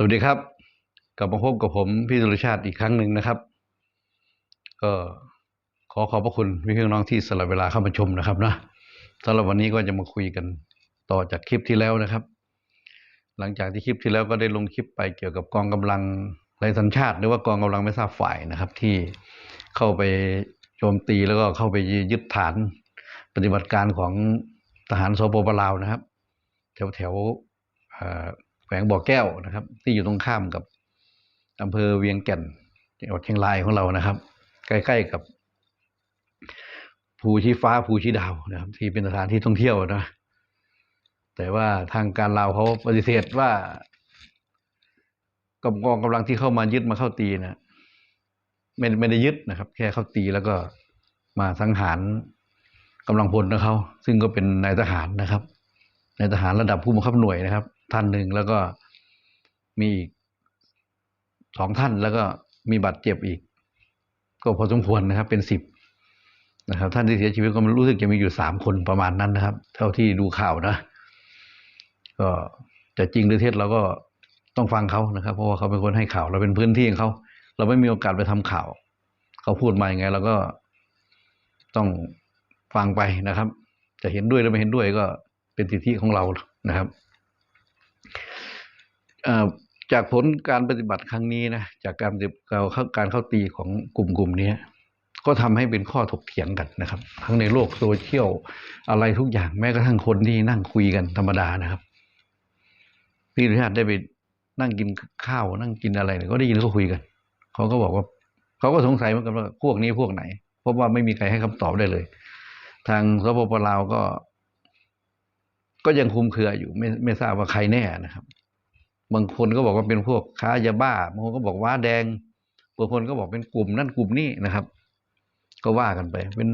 สวัสดีครับ กลับมาพบกับผมพี่สุรชาติอีกครั้งหนึ่งนะครับ ก็ขอขอบพระคุณพี่เพี่อนน้องที่สละเวลาเข้ามาชมนะครับนะสำหรับวันนี้ก็จะมาคุยกันต่อจากคลิปที่แล้วนะครับ หลังจากที่คลิปที่แล้วก็ได้ลงคลิปไปเกี่ยวกับกองกำลังไร้สัญชาติ หรือว่ากองกำลังไม่ทราบฝ่ายนะครับ ที่เข้าไปโจมตีแล้วก็เข้าไปยึดฐานปฏิบัติการของทหารสปปลาวนะครับ แถวแถวอ่อ แขวงบ่อแก้วนะครับ ที่อยู่ตรงข้ามกับอำเภอเวียงแก่นจังหวัดเชียงรายของเรานะครับ ใกล้ๆกับภูชีฟ้าภูชีดาวนะครับ ที่เป็นสถานที่ท่องเที่ยวนะแต่ว่าทางการลาวเขาปฏิเสธว่ากองกองกำลังที่เข้ามายึดมาเข้าตีนะไม่ไม่ได้ยึดนะครับ แค่เข้าตีแล้วก็มาสังหารกำลังพลของเขาซึ่งก็เป็นนายทหารนะครับนายทหารระดับผู้บังคับหน่วยนะครับ ท่านหนึ่งแล้วก็มีอีกสองท่านแล้วก็มีบาดเจ็บอีก ก็พอสมควรนะครับ เป็นสิบนะครับ ท่านที่เสียชีวิตก็รู้สึกจะมีอยู่สามคนประมาณนั้นนะครับ เท่าที่ดูข่าวนะ ก็จะจริงหรือเท็จเราก็ต้องฟังเขานะครับ เพราะว่าเขาเป็นคนให้ข่าว เราเป็นพื้นที่ของเขาเราไม่มีโอกาสไปทำข่าว เขาพูดมาอย่างไงเราก็ต้องฟังไปนะครับ จะเห็นด้วยหรือไม่เห็นด้วยก็เป็นสิทธิของเรานะครับ จากผลการปฏิบัติครั้งนี้นะจากการการเข้าการเข้าตีของกลุ่มกลุ่มนี้ก็ทำให้เป็นข้อถกเถียงกันนะครับ ทั้งในโลกโซเชียลอะไรทุกอย่างแม้กระทั่งคนที่นั่งคุยกันธรรมดานะครับพี่สุชาติได้ไปนั่งกินข้าวนั่งกินอะไรก็ได้ยินเขาคุยกันเขาก็บอกว่าเขาก็สงสัยเหมือนกันว่าพวกนี้พวกไหน เพราะว่าไม่มีใครให้คำตอบได้เลย ทางสปปลาวก็ ก็ยังคุมเครืออยู่ ไม่ไม่ทราบว่าใครแน่นะครับ บางคนก็บอกว่าเป็นพวกค้ายาบ้าบางคนก็บอกว่าแดงบางคนก็บอกเป็นกลุ่มนั่นกลุ่มนี้นะครับ ก็ว่ากันไป เป็น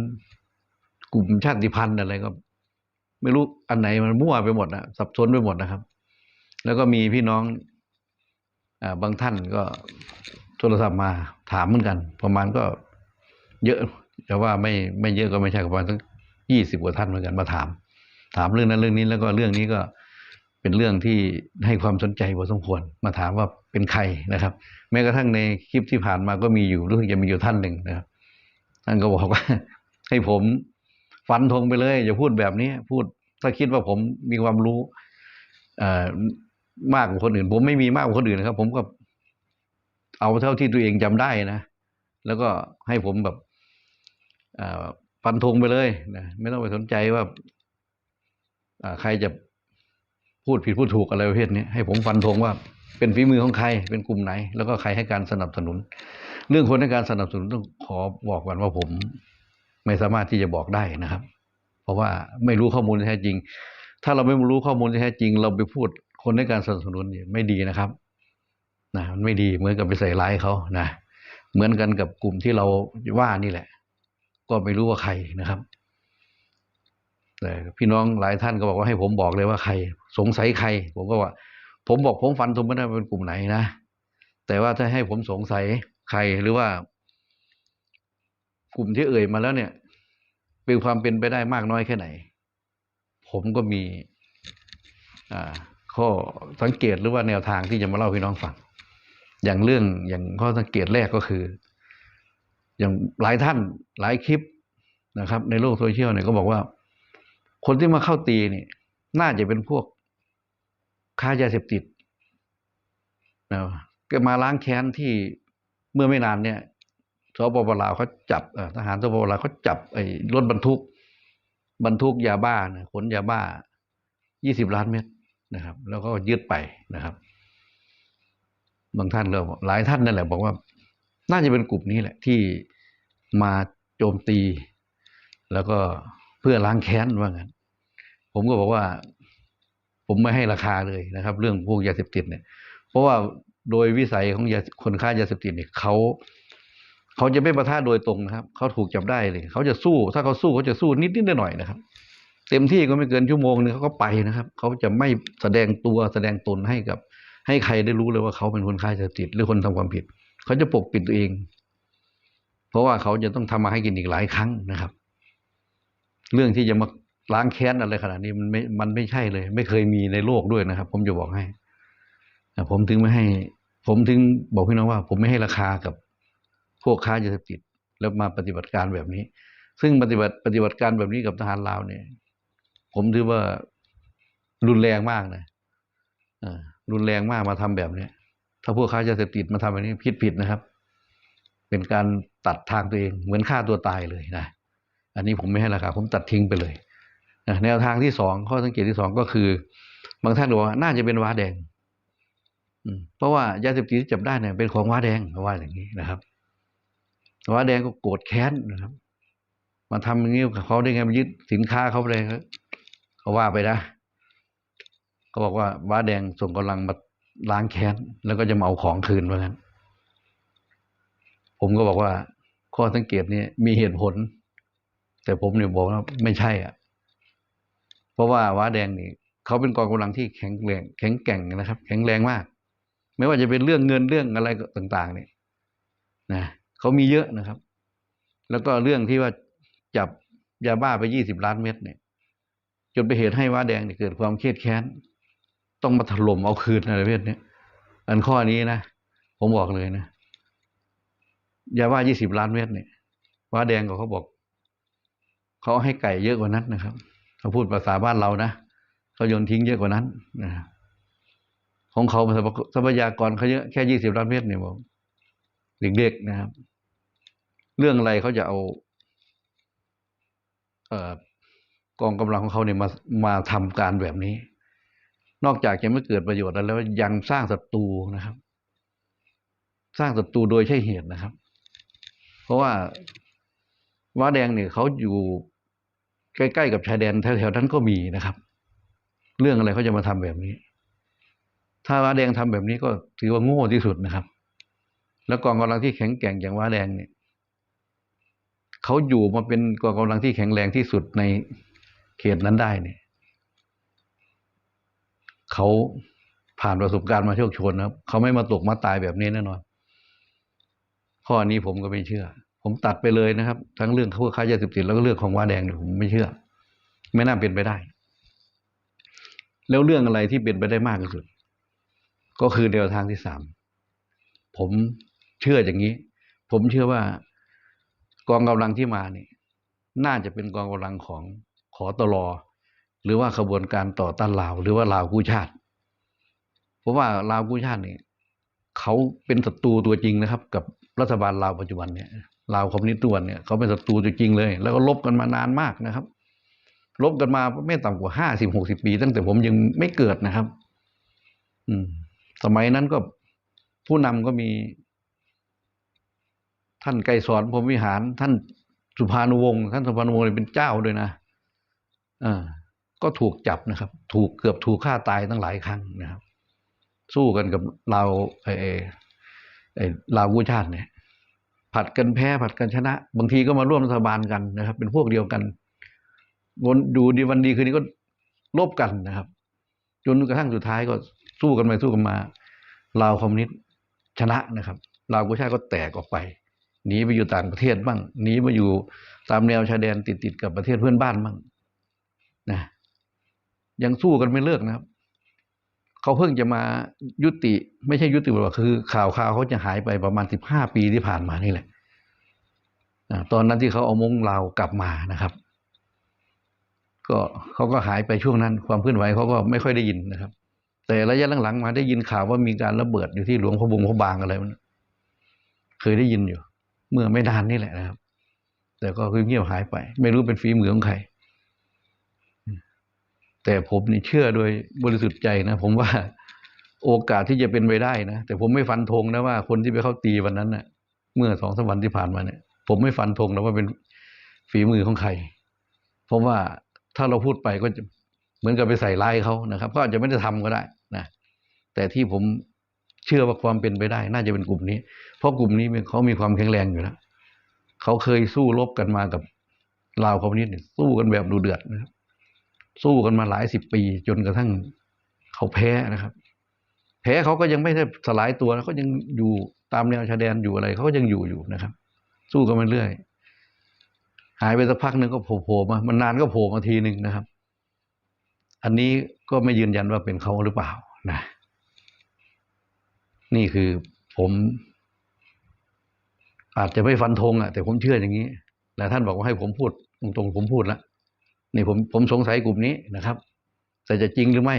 กลุ่มชาติพันธุ์อะไรก็ ไม่รู้อันไหนมันมั่วไปหมดนะสับสนไปหมดนะครับ แล้วก็มีพี่น้องอ่าบางท่านก็โทรศัพท์มาถามเหมือนกัน ประมาณก็เยอะแต่ว่าไม่ไม่เยอะก็ไม่ใช่ประมาณสักยี่สิบกว่าท่านเหมือนกันมาถาม ถามเรื่องนั้นเรื่องนี้แล้วก็เรื่องนี้ก็ เป็นเรื่องที่ให้ความสนใจพอสมควร มาถามว่าเป็นใครนะครับ แม้กระทั่งในคลิปที่ผ่านมาก็มีอยู่รู้สึกจะมีอยู่ท่านหนึ่งนะครับท่านก็บอกว่า ให้ผมฟันธงไปเลย อย่าพูดแบบนี้พูดถ้าคิดว่าผมมีความรู้มากกว่าคนอื่น ผมไม่มีมากกว่าคนอื่นนะครับ ผมก็เอาเท่าที่ตัวเองจำได้นะ แล้วก็ให้ผมแบบฟันธงไปเลยนะไม่ต้องไปสนใจว่าใครจะ พูดผิดพูดถูกอะไรประเภทนี้ให้ผมฟันธงว่าเป็นฝีมือของใครเป็นกลุ่มไหน แล้วก็ใครให้การสนับสนุน เรื่องคนให้การสนับสนุนต้องขอบอกก่อนว่าผมไม่สามารถที่จะบอกได้นะครับ เพราะว่าไม่รู้ข้อมูลที่แท้จริง ถ้าเราไม่รู้ข้อมูลที่แท้จริง เราไปพูดคนให้การสนับสนุนเนี่ยไม่ดีนะครับนะมันไม่ดีเหมือนกับไปใส่ร้ายเขานะเหมือนกันกับกลุ่มที่เราว่านี่แหละ ก็ไม่รู้ว่าใครนะครับ พี่น้องหลายท่านก็บอกว่าให้ผมบอกเลยว่าใคร สงสัยใคร ผมก็ว่า ผมบอกผมฟันธงไม่ได้ว่าเป็นกลุ่มไหนนะแต่ว่าถ้าให้ผมสงสัยใครหรือว่า กลุ่มที่เอ่ยมาแล้วเนี่ยเป็นความเป็นไปได้มากน้อยแค่ไหน ผมก็มีอ่าข้อสังเกตหรือว่าแนวทางที่จะมาเล่าพี่น้องฟังอย่างเรื่องอย่างข้อสังเกตแรกก็คือ อย่างหลายท่านหลายคลิปนะครับ ในโลกโซเชียลเนี่ยก็บอกว่า คนที่มาเข้าตีนี่น่าจะเป็นพวกค้ายาเสพติดนะก็มาล้างแค้นที่เมื่อไม่นานเนี่ยสปปลาวเขาจับทหารสปปลาวเขาจับไอ้รถบรรทุก บรรทุกยาบ้านะขนยาบ้ายี่สิบล้านเม็ดนะครับ แล้วก็ยึดไปนะครับ บางท่านก็บอกหลายท่านนั่นแหละ บอกว่า น่าจะเป็นกลุ่มนี้แหละ ที่มาโจมตี แล้วก็เพื่อล้างแค้นว่างั้น ผมก็บอกว่า ผมไม่ให้ราคาเลยนะครับ เรื่องพวกยาเสพติดเนี่ย เพราะว่าโดยวิสัยของยาคนค้ายาเสพติดเนี่ยเขาเขาจะไม่ประท่าโดยตรงนะครับเขาถูกจับได้เลยเขาจะสู้ ถ้าเขาสู้เขาจะสู้นิดนิดหน่อยนะครับ เต็มที่ก็ไม่เกินชั่วโมงนึงเขาก็ไปนะครับเขาจะไม่แสดงตัวแสดงตนให้กับ ให้ใครได้รู้เลยว่าเขาเป็นคนค้ายาเสพติดหรือคนทำความผิดเขาจะปกปิดตัวเอง เพราะว่าเขาจะต้องทำมาให้กินอีกหลายครั้งนะครับ เรื่องที่จะมา ล้างแค้นอะไรขนาดนี้มันไม่ มันไม่ใช่เลย ไม่เคยมีในโลกด้วยนะครับ ผมจะบอกให้ผมถึงไม่ให้ ผมถึงบอกพี่น้องว่า ผมไม่ให้ราคากับพวกค้ายาเสพติดแล้วมาปฏิบัติการแบบนี้ ซึ่งปฏิบัติปฏิบัติการแบบนี้กับทหารลาวเนี่ย ผมถือว่ารุนแรงมากนะอ่ารุนแรงมากมาทำแบบเนี้ยถ้าพวกค้ายาเสพติดมาทำแบบนี้ผิดผิดนะครับ เป็นการตัดทางตัวเองเหมือนฆ่าตัวตายเลยนะ อันนี้ผมไม่ให้ราคาผมตัดทิ้งไปเลย แนวทางที่สองข้อสังเกตที่สองก็คือ บางท่านบอกว่าน่าจะเป็นว้าแดงเพราะว่ายาเสพติดที่จับได้เนี่ยเป็นของว้าแดงเขาว่าอย่างนี้นะครับว้าแดงก็โกรธแค้นนะครับ มาทำอย่างนี้กับเขาได้ไงมายึดสินค้าเขาไปเลยเขาว่าไปนะเขาบอกว่าว้าแดงส่งกำลังมาล้างแค้นแล้วก็จะมาเอาของคืนว่างั้นผมก็บอกว่า ข้อสังเกตนี้มีเหตุผล แต่ผมเนี่ยบอกว่าไม่ใช่อะ เพราะว่าว้าแดงนี่เขาเป็นกองกำลังที่แข็งแรงแข็งแกร่งนะครับ แข็งแรงมาก ไม่ว่าจะเป็นเรื่องเงินเรื่องอะไรต่าง ๆ เนี่ยนะเขามีเยอะนะครับ แล้วก็เรื่องที่ว่าจับยาบ้าไปยี่สิบล้านเม็ดเนี่ย จนไปเหตุให้ว้าแดงเนี่ยเกิดความเครียดแค้น ต้องมาถล่มเอาคืนอะไรประเภทเนี้อันข้อนี้นะผมบอกเลยนะยาบ้ายี่สิบล้านเม็ดเนี่ยว้าแดงก็เขาบอกเขาให้ไก่เยอะกว่านั้นนะครับ เขาพูดภาษาบ้านเรานะเขาโยนทิ้งเยอะกว่านั้นนะของเขาทรัพยากรเขาเยอะแค่ยี่สิบล้านเมตรเนี่ยบอกเด็กๆนะครับ เรื่องอะไรเขาจะเอา เอ่อกองกำลังของเขาเนี่ยมามาทำการแบบนี้ นอกจากจะไม่เกิดประโยชน์แล้ว ยังสร้างศัตรูนะครับ สร้างศัตรูโดยใช่เหตุนะครับ เพราะว่าว้าแดงเนี่ยเขาอยู่ ใกล้ๆกับชายแดนแถวๆนั้นก็มีนะครับ เรื่องอะไรเขาจะมาทำแบบนี้ ถ้าว้าแดงทำแบบนี้ก็ถือว่าโง่ที่สุดนะครับ แล้วกองกำลังที่แข็งแกร่งอย่างว้าแดงเนี่ยเขาอยู่มาเป็นกองกำลังที่แข็งแรงที่สุดในเขตนั้นได้เนี่ยเขาผ่านประสบการณ์มาโชคชนนะครับเขาไม่มาตกมาตายแบบนี้แน่นอนข้อนี้ผมก็ไม่เชื่อ ผมตัดไปเลยนะครับ ทั้งเรื่องพวกค้ายาเสพติดแล้วก็เรื่องของว้าแดงเนี่ยผมไม่เชื่อ ไม่น่าเป็นไปได้ แล้วเรื่องอะไรที่เป็นไปได้มากที่สุด ก็คือแนวทางที่สามผมเชื่ออย่างนี้ ผมเชื่อว่ากองกำลังที่มาเนี่ยน่าจะเป็นกองกำลังของขอตลอหรือว่าขบวนการต่อต้านลาว หรือว่าลาวกู้ชาติ เพราะว่าลาวกู้ชาติเนี่ยเขาเป็นศัตรูตัวจริงนะครับ กับรัฐบาลลาวปัจจุบันเนี่ย ลาวคอมมิวนิสต์ตวนเนี่ยเขาเป็นศัตรูตัวจริงเลย แล้วก็ลบกันมานานมากนะครับ ลบกันมาไม่ต่ำกว่าห้าสิบหกสิบปี ตั้งแต่ผมยังไม่เกิดนะครับ อืม สมัยนั้นก็ผู้นำก็มี ท่านไกรสอนพรมวิหาร ท่านสุภานุวงศ์ท่านสุภานุวงศ์เป็นเจ้าด้วยนะอ่าก็ถูกจับนะครับ ถูกเกือบถูกฆ่าตายตั้งหลายครั้งนะครับ สู้กันกับเราไอ้ไอ้ลาวกู้ชาติเนี่ย ผัดกันแพ้ผัดกันชนะ บางทีก็มาร่วมรัฐบาลกันนะครับ เป็นพวกเดียวกันวนดูดีวันดีคืนนี้ก็ลบกันนะครับ จนกระทั่งสุดท้ายก็สู้กันไปสู้กันมาลาวคอมมิวนิสต์ชนะนะครับลาวกู้ชาติก็แตกออกไปหนีไปอยู่ต่างประเทศบ้างหนีมาอยู่ตามแนวชายแดนติดติดกับประเทศเพื่อนบ้านบ้างนะยังสู้กันไม่เลิกนะครับ เขาเพิ่งจะมายุติ ไม่ใช่ยุติหรอกคือ ข่าวข่าวเขาจะหายไปประมาณสิบห้าปีที่ผ่านมานี่แหละตอนนั้นที่เขาเอามงลาวกลับมานะครับ ก็เขาก็หายไปช่วงนั้น ความเคลื่อนไหวเขาก็ไม่ค่อยได้ยินนะครับ แต่ระยะหลังๆมาได้ยินข่าวว่ามีการระเบิดอยู่ที่หลวงพระบงพระบางอะไรมันเคยได้ยินอยู่ เมื่อไม่นานนี่แหละนะครับ แต่ก็คือเงียบหายไป ไม่รู้เป็นฝีมือของใคร แต่ผมนี่เชื่อโดยบริสุทธิ์ใจนะ ผมว่าโอกาสที่จะเป็นไปได้นะ แต่ผมไม่ฟันธงนะว่าคนที่ไปเข้าตีวันนั้นเนะ่ะ เมื่อสองสามวันที่ผ่านมาเนี่ย ผมไม่ฟันธงนะว่าเป็นฝีมือของใคร เพราะว่าถ้าเราพูดไปก็จะเหมือนกับไปใส่ร้ายเขานะครับ ก็อาจจะไม่ได้ทำก็ได้นะแต่ที่ผมเชื่อว่าความเป็นไปได้ น่าจะเป็นกลุ่มนี้ เพราะกลุ่มนี้เขามีความแข็งแรงอยู่แล้วเขาเคยสู้รบกันมากับลาวคอมมิวนิสต์เนี่ยสู้กันแบบดูเดือดนะครับ สู้กันมาหลายสิบปี จนกระทั่งเขาแพ้นะครับ แพ้เขาก็ยังไม่ได้สลายตัวแล้วเขายังอยู่ตามแนวชายแดนอยู่อะไรเขาก็ยังอยู่อยู่นะครับ สู้กันมาเรื่อยหายไปสักพักหนึ่งก็โผล่มามันนานก็โผล่มาทีหนึ่งนะครับ อันนี้ก็ไม่ยืนยันว่าเป็นเขาหรือเปล่านะ นี่คือผมอาจจะไม่ฟันธงอะแต่ผมเชื่ออย่างนี้แต่ท่านบอกว่าให้ผมพูดตรงๆผมพูดแล้ว นี่ผมผมสงสัยกลุ่มนี้นะครับ แต่จะจริงหรือไม่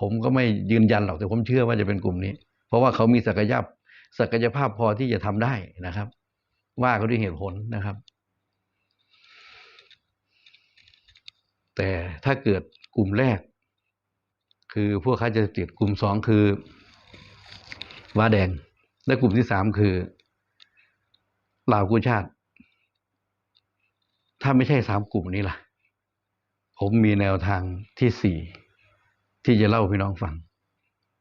ผมก็ไม่ยืนยันหรอกแต่ผมเชื่อว่าจะเป็นกลุ่มนี้ เพราะว่าเขามีศักยภาพศักยภาพพอที่จะทำได้นะครับ ว่าเขาด้วยเหตุผลนะครับ แต่ถ้าเกิดกลุ่มแรก คือพวกค้าจะติดกลุ่มสองคือว้าแดง และกลุ่มที่สามคือลาวกู้ชาติ ถ้าไม่ใช่สามกลุ่มนี้ล่ะ ผมมีแนวทางที่สี่ที่จะเล่าพี่น้องฟัง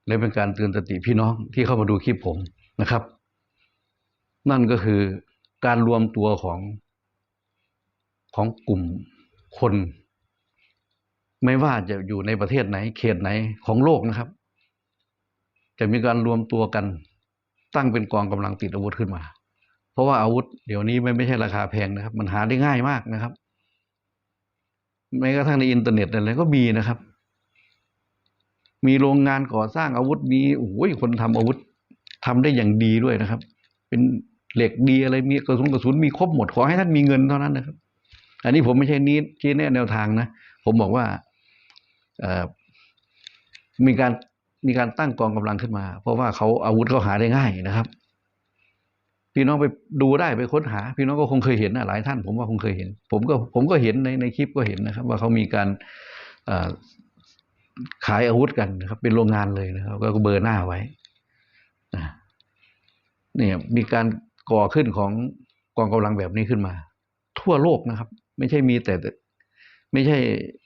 และเป็นการเตือนสติพี่น้องที่เข้ามาดูคลิปผมนะครับ นั่นก็คือการรวมตัวของของกลุ่มคน ไม่ว่าจะอยู่ในประเทศไหน เขตไหนของโลกนะครับ จะมีการรวมตัวกันตั้งเป็นกองกำลังติดอาวุธขึ้นมา เพราะว่าอาวุธเดี๋ยวนี้ไม่ไม่ใช่ราคาแพงนะครับ มันหาได้ง่ายมากนะครับ แม้กระทั่งในอินเทอร์เน็ตอะไรก็มีนะครับ มีโรงงานก่อสร้างอาวุธมีโอ้ยคนทำอาวุธทำได้อย่างดีด้วยนะครับ เป็นเหล็กดีอะไรมีกระสุนกระสุนมีครบหมดขอให้ท่านมีเงินเท่านั้นนะครับ อันนี้ผมไม่ใช่นี้ชี้แนะแนวทางนะ ผมบอกว่าเออมีการมีการตั้งกองกำลังขึ้นมา เพราะว่าเขาอาวุธเขาหาได้ง่ายนะครับ พี่น้องไปดูได้ไปค้นหา พี่น้องก็คงเคยเห็นนะหลายท่าน ผมว่าคงเคยเห็น ผมก็ผมก็เห็นในในคลิปก็เห็นนะครับ ว่าเขามีการขายอาวุธกันนะครับ เป็นโรงงานเลยนะครับ ก็เบอร์หน้าไว้นะเนี่ยมีการก่อขึ้นของกองกำลังแบบนี้ขึ้นมา ทั่วโลกนะครับ ไม่ใช่มีแต่ไม่ใช่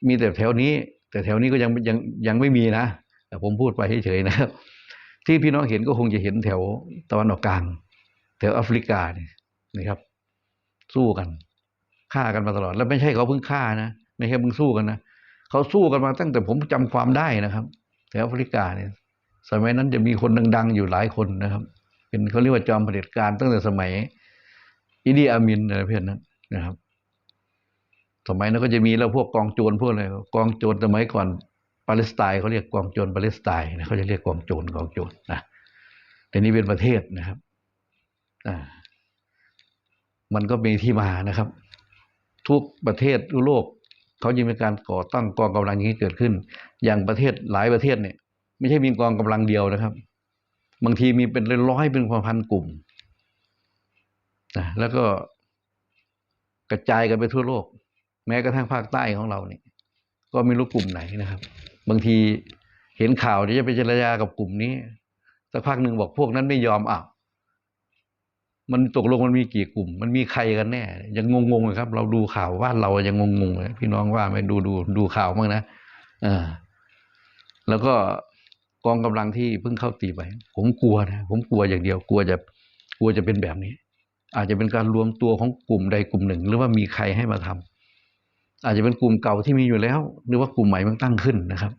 มีแต่แถวนี้ แต่แถวนี้ก็ยังยังยังไม่มีนะแต่ผมพูดไปเฉยๆนะครับ ที่พี่น้องเห็นก็คงจะเห็นแถวตะวันออกกลาง แถวแอฟริกาเนี่ยนะครับ สู้กันฆ่ากันมาตลอด แล้วไม่ใช่เขาเพิ่งฆ่านะไม่ใช่เพิ่งสู้กันนะเขาสู้กันมาตั้งแต่ผมจำความได้นะครับแถวแอฟริกาเนี่ย สมัยนั้นจะมีคนดัง ๆ อยู่หลายคนนะครับ เป็นเขาเรียกว่าจอมเผด็จการตั้งแต่สมัยอิดีอามินอะไรเพื่อนนั้นนะครับ สมัยนั้นก็จะมีแล้วพวกกองโจรพวกอะไรกองโจรสมัยก่อนปาเลสไตน์เขาเรียกกองโจรปาเลสไตน์นะเขาจะเรียกกองโจรกองโจรนะแต่นี้เป็นประเทศนะครับ มันก็มีที่มานะครับ ทุกประเทศทั่วโลกเขายังมีการก่อตั้งกองกำลังอย่างนี้เกิดขึ้น อย่างประเทศหลายประเทศเนี่ย ไม่ใช่มีกองกำลังเดียวนะครับ บางทีมีเป็นร้อยเป็นพันกลุ่มนะแล้วก็กระจายกันไปทั่วโลก แม้กระทั่งภาคใต้ของเราเนี่ย ก็ไม่รู้กลุ่มไหนนะครับ บางทีเห็นข่าวเดี๋ยวจะไปเจรจากับกลุ่มนี้สักพักหนึ่งบอกพวกนั้นไม่ยอมอะ มันตกลงมันมีกี่กลุ่ม มันมีใครกันแน่ ยังงงๆเลยครับ เราดูข่าวว่าเรายังงงๆเลยพี่น้องว่าไหมดูดูดูข่าวบ้างนะอ่าแล้วก็กองกำลังที่เพิ่งเข้าตีไป ผมกลัวนะผมกลัวอย่างเดียว กลัวจะกลัวจะเป็นแบบนี้ อาจจะเป็นการรวมตัวของกลุ่มใดกลุ่มหนึ่ง หรือว่ามีใครให้มาทำอาจจะเป็นกลุ่มเก่าที่มีอยู่แล้ว หรือว่ากลุ่มใหม่มันตั้งขึ้นนะครับ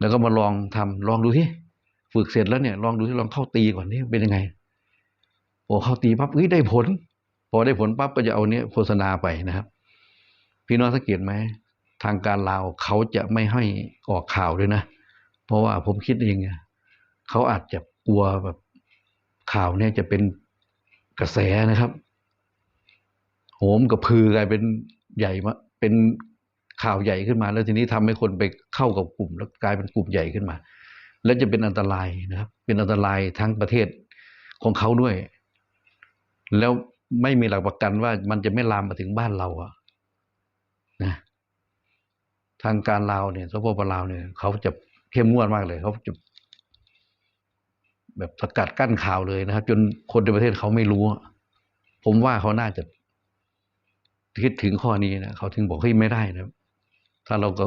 แล้วก็มาลองทำลองดูที่ฝึกเสร็จแล้วเนี่ย ลองดูที่ลองเข้าตีก่อนนี่เป็นยังไง โอ้เขาตีปั๊บเฮ้ยได้ผล พอได้ผลปั๊บก็จะเอาเนี้ยโฆษณาไปนะครับ พี่น้องสังเกตไหมทางการลาวเขาจะไม่ให้ออกข่าวด้วยนะ เพราะว่าผมคิดเองไงเขาอาจจะกลัวแบบข่าวเนี่ยจะเป็นกระแสนะครับโหมกับพือกลายเป็นใหญ่มาเป็นข่าวใหญ่ขึ้นมา แล้วทีนี้ทำให้คนไปเข้ากับกลุ่ม แล้วกลายเป็นกลุ่มใหญ่ขึ้นมา แล้วจะเป็นอันตรายนะครับ เป็นอันตรายทั้งประเทศของเขาด้วย แล้วไม่มีหลักประกันว่ามันจะไม่ลามมาถึงบ้านเราอะนะทางการลาวเนี่ยสปปลาวเนี่ยเขาจะเข้มงวดมากเลยเขาจะแบบสกัดกั้นข่าวเลยนะครับ จนคนในประเทศเขาไม่รู้ ผมว่าเขาน่าจะคิดถึงข้อนี้นะเขาถึงบอกเฮ้ยไม่ได้นะถ้าเราก็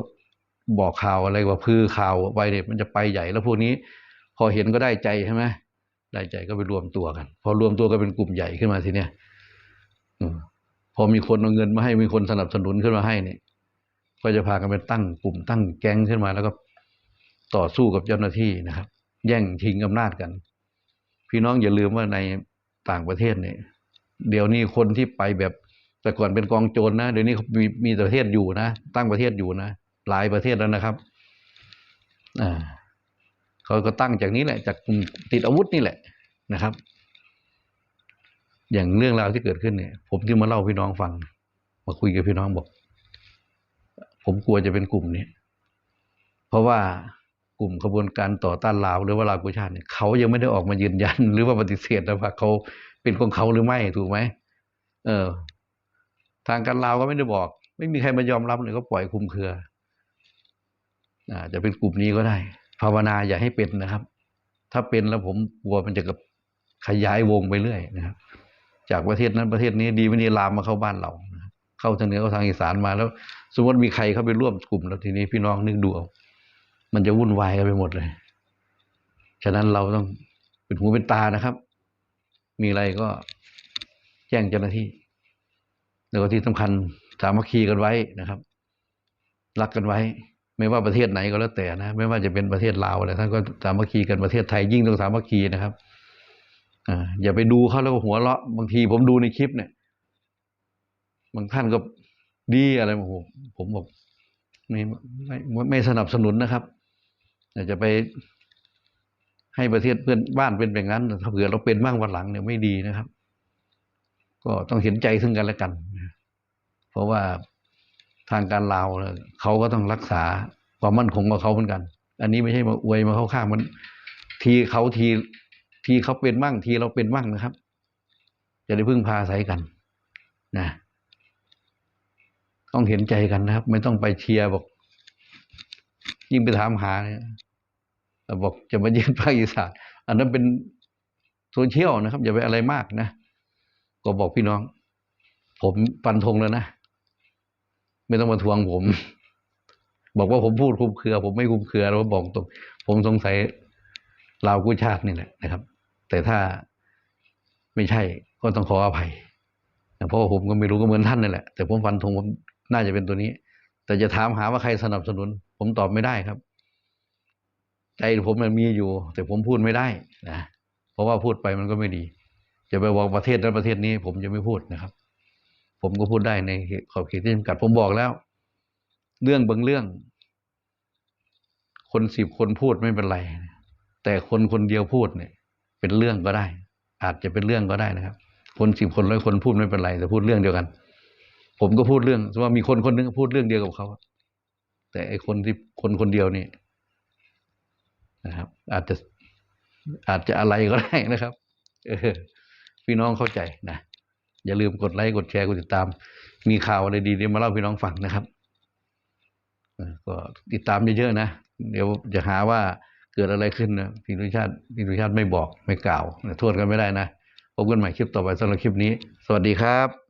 บอกข่าวอะไรว่าพื้อข่าวไปเนี่ยมันจะไปใหญ่แล้วพวกนี้ พอเห็นก็ได้ใจใช่ไหม ได้ใจก็ไปรวมตัวกัน พอรวมตัวกันเป็นกลุ่มใหญ่ขึ้นมาทีเนี้ยพอมีคนเอาเงินมาให้มีคนสนับสนุนขึ้นมาให้เนี่ยก็จะพากันไปตั้งกลุ่มตั้งแก๊งขึ้นมาแล้วก็ต่อสู้กับเจ้าหน้าที่นะครับ แย่งชิงอำนาจกัน พี่น้องอย่าลืมว่าในต่างประเทศเนี่ยเดี๋ยวนี้คนที่ไปแบบแต่ก่อนเป็นกองโจรนะเดี๋ยวนี้เขามีมีประเทศอยู่นะ ตั้งประเทศอยู่นะ หลายประเทศแล้วนะครับ อ่า เขาก็ตั้งจากนี้แหละ จากกลุ่มติดอาวุธนี่แหละนะครับ อย่างเรื่องราวที่เกิดขึ้นเนี่ย ผมที่มาเล่าพี่น้องฟัง มาคุยกับพี่น้องบอก ผมกลัวจะเป็นกลุ่มนี้เพราะว่ากลุ่มขบวนการต่อต้านลาวหรือว่าลาวกุชาติเนี่ยเขายังไม่ได้ออกมายืนยัน หรือว่าปฏิเสธนะว่าเขาเป็นของเขาหรือไม่ถูกไหมเออ ทางการลาวก็ไม่ได้บอก ไม่มีใครมายอมรับเลยก็ปล่อยคุมเครืออ่าจะเป็นกลุ่มนี้ก็ได้ ภาวนาอย่าให้เป็นนะครับ ถ้าเป็นแล้วผมกลัวมันจะกับขยายวงไปเรื่อยนะครับ จากประเทศนั้นประเทศนี้ดีไม่ดีลามมาเข้าบ้านเรานะรเข้าทางเหนือเข้าทางอีสานมาแล้ว สมมติมีใครเข้าไปร่วมกลุ่มแล้วทีนี้พี่น้องนึกดูเอามันจะวุ่นวายกันไปหมดเลย ฉะนั้นเราต้องเป็นหูเป็นตานะครับ มีอะไรก็แจ้งเจ้าหน้าที่ แล้วก็ที่สำคัญสามัคคีกันไว้นะครับ รักกันไว้ ไม่ว่าประเทศไหนก็แล้วแต่นะ ไม่ว่าจะเป็นประเทศลาวอะไรท่านก็สามัคคีกันประเทศไทยยิ่งต้องสามัคคีนะครับอ่าอย่าไปดูเขาแล้วก็หัวเราะบางทีผมดูในคลิปเนี่ย บางท่านก็ดีอะไรโอ้โหผมบอกไม่ไม่ไม่ไม่สนับสนุนนะครับอยากจะไปให้ประเทศเพื่อนบ้านเป็นแบบนั้นถ้าเผื่อเราเป็นบ้างวันหลังเนี่ยไม่ดีนะครับ ก็ต้องเห็นใจซึ่งกันและกัน เพราะว่า ทางการลาวเขาก็ต้องรักษาความมั่นคงของเขาเหมือนกัน อันนี้ไม่ใช่มาอวยมาเข้าข้างมัน ทีเขาทีทีเขาเป็นบ้างทีเราเป็นบ้างนะครับ จะได้พึ่งพาอาศัยกันนะต้องเห็นใจกันนะครับ ไม่ต้องไปเชียร์บอก ยิ่งไปถามหาเนี่ยบอกจะมาเยือนภาคอีสานอันนั้นเป็นโซเชียลนะครับ อย่าไปอะไรมากนะ ก็บอกพี่น้อง ผมฟันธงแล้วนะ ไม่ต้องมาทวงผม บอกว่าผมพูดคุมเครือ ผมไม่คุมเครือแล้วบอกตรงผมสงสัยลาวกู้ชาตินี่แหละนะครับ แต่ถ้าไม่ใช่ก็ต้องขออภัยเพราะว่าผมก็ไม่รู้ก็เหมือนท่านนั่นแหละ แต่ผมฟันธงผมน่าจะเป็นตัวนี้ แต่จะถามหาว่าใครสนับสนุน ผมตอบไม่ได้ครับ ใจผมมันมีอยู่ แต่ผมพูดไม่ได้นะเพราะว่าพูดไปมันก็ไม่ดี จะไปบอกประเทศนั้นประเทศนี้ ผมจะไม่พูดนะครับ ผมก็พูดได้ในขอบเขตที่จำกัด ผมบอกแล้ว เรื่องบางเรื่อง คนสิบคนพูดไม่เป็นไร แต่คนคนเดียวพูดเนี่ย เป็นเรื่องก็ได้ อาจจะเป็นเรื่องก็ได้นะครับ คนสิบคนร้อยคนพูดไม่เป็นไร แต่พูดเรื่องเดียวกัน ผมก็พูดเรื่องว่ามีคนคนหนึงพูดเรื่องเดียวกับเขาแต่ไอคนที่คนคนเดียวนี่นะครับ อาจจะอาจจะอะไรก็ได้นะครับ เออพี่น้องเข้าใจนะ อย่าลืมกดไลค์กดแชร์กดติดตาม มีข่าวอะไรดีๆมาเล่าพี่น้องฟังนะครับก็ติดตามเยอะๆนะ เดี๋ยวจะหาว่าเกิดอะไรขึ้นนะพี่นุชาติพี่นุชาติไม่บอกไม่กล่าวโทษกันไม่ได้นะพบกันใหม่คลิปต่อไปสำหรับคลิปนี้ สวัสดีครับ